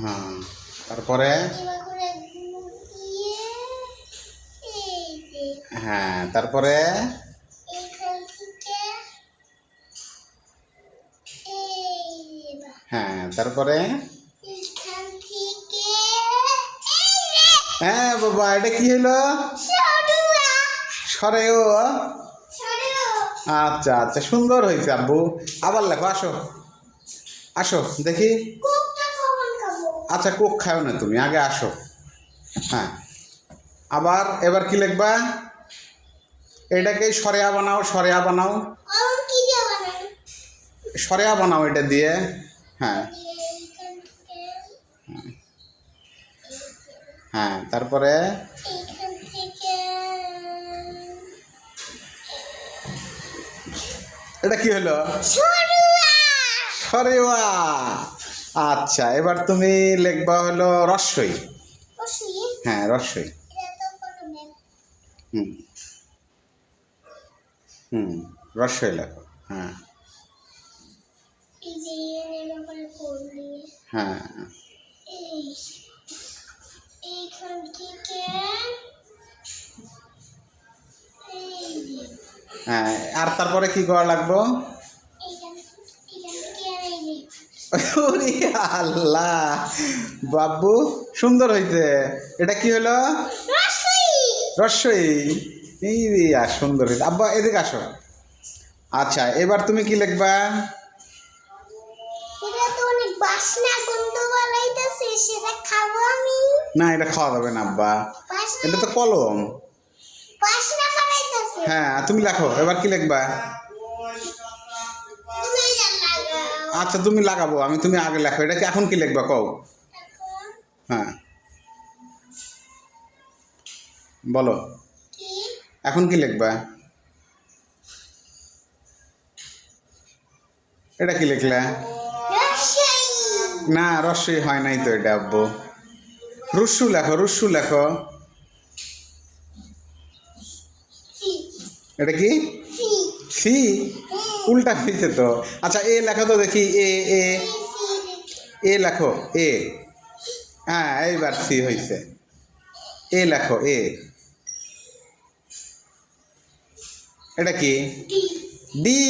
হ্যাঁ। তারপরে? হ্যাঁ তারপরে? হ্যাঁ তারপরে? হ্যাঁ বাবা, এটা কি হলো? সরে ও আচ্ছা আচ্ছা সুন্দর হয়েছে আব্বু। আবার লেখো, আসো। আসো, দেখি। আচ্ছা কোক খাও না তুমি আগে আসো। হ্যাঁ। আবার এবার কি লিখবা? এটাকে সরেয়া বানাও সরেয়া বানাও। সরেয়া বানাও এটা দিয়ে। হ্যাঁ। হ্যাঁ তারপরে? এটা কি হলো? সরুয়া। সরেওয়া। আচ্ছা এবার তুমি লিখবা হলো রস্যই হ্যাঁ রস্যই হুম। হুম রস্যই লেখো হ্যাঁ। হ্যাঁ। হ্যাঁ আর তারপরে কি করা লাগবো? ওরে আল্লাহ। বাবু সুন্দর হইতে এটা কি হলো? রসই। রস্যই এই আর সুন্দর হইছে। আব্বা এদিকে আসো। আচ্ছা এবার তুমি কি লিখবা? না এটা খাওয়া যাবে না আব্বা। এটা তো কলম। হ্যাঁ তুমি লেখো এবার কি লিখবা? লাগাও আচ্ছা তুমি লাগাবো আমি তুমি আগে লেখো এটা কি এখন কি লিখবা কও? হ্যাঁ। বলো। এখন কি লিখবা? এটা কি লিখলা? না রস্যই হয় নাই তো এটা আব্বু। রুসু লেখো রুসু লেখো। এটা কি? সি উল্টা হয়েছে তো আচ্ছা এ লেখো তো দেখি এ এ এ লেখো এ। হ্যাঁ এইবার সি হয়েছে এ লেখো এ। এটা কি? ডি।